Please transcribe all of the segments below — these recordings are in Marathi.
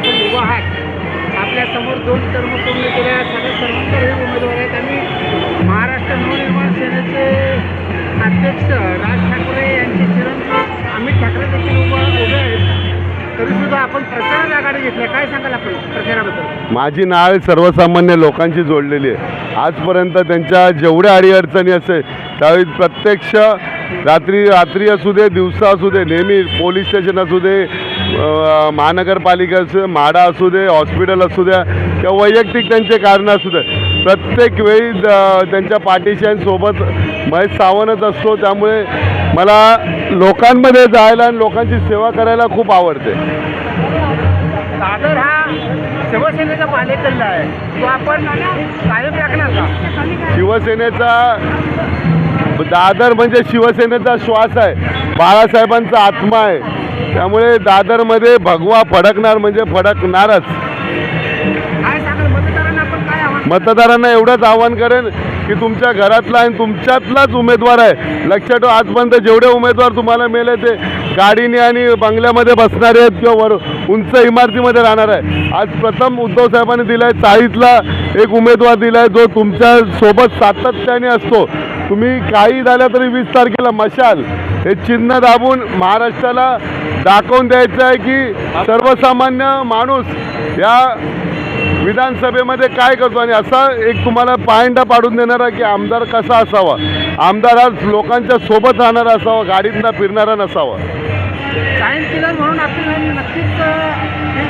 आपण उभा आहात. आपल्यासमोर दोन टर्म पूर्ण केलेल्या सगळे सर्वंतर हे उमेदवार आहेत. आणि महाराष्ट्र नवनिर्माण सेनेचे अध्यक्ष राज ठाकरे यांचे चिरंजीव अमित ठाकरे देखील उभा उभे आहेत. तरी आपण प्रचारात आघाडी घेतल्या काय सांगाल आपण प्रचाराबद्दल? माझी नाळ सर्वसामान्य लोकांशी जोडलेली आहे. आजपर्यंत त्यांच्या जेवढ्या अडीअडचणी असेल त्यावेळी प्रत्यक्ष रात्री रात्री असू दे दिवसा असू दे नेहमी पोलीस स्टेशन असू दे अ, महानगरपालिका असू दे म्हाडा असू दे हॉस्पिटल असू द्या किंवा वैयक्तिक त्यांचे कारणं असू दे प्रत्येक वेळी त्यांच्या पाठीशी आणि सोबत महेश सावंतच असतो त्यामुळे मला लोकांमध्ये जायला आणि लोकांची सेवा करायला खूप आवडते. दादर हा शिवसेनेचा बालेकिल्ला आहे. तो आपण कायम राखणार का? शिवसेनेचा दादर म्हणजे शिवसेनेचा श्वास आहे. बाळासाहेबांचा आत्मा आहे. त्यामुळे दादरमध्ये भगवा फडकणार म्हणजे फडकणारच. मतदारांना एवढंच आव्हान करेन की तुमच्या घरातला आणि तुमच्यातलाच उमेदवार आहे. लक्षात ठेवा आजपर्यंत जेवढे उमेदवार तुम्हाला मिळाले ते गाडीने आणि बंगल्यामध्ये बसणारे आहेत किंवा वर उंच इमारतीमध्ये राहणार आहे आज प्रथम उद्धव साहेबांनी दिला आहे चाळीतला एक उमेदवार दिला आहे जो तुमच्यासोबत सातत्याने असतो. तुम्ही काही झालं तरी वीस तारखेला मशाल. हे चिन्ह दाबून महाराष्ट्राला दाखवून द्यायचं आहे की सर्वसामान्य माणूस या विधानसभेमध्ये काय करतो? आणि असा एक तुम्हाला पायंडा पाडून देणारा की आमदार कसा असावा? आमदार आज लोकांच्या सोबत राहणारा असावा गाडीतना फिरणारा नसावा. सायन्स म्हणून आपण नक्कीच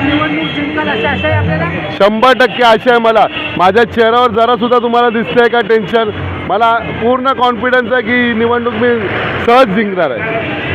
निवडणूक जिंकाल आशा आहे आपल्याला शंभर टक्के आशा आहे मला. माझ्या चेहऱ्यावर जरासुद्धा तुम्हाला दिसतंय का टेन्शन मला पूर्ण कॉन्फिडन्स आहे की निवडणूक मी सहज जिंकणार आहे.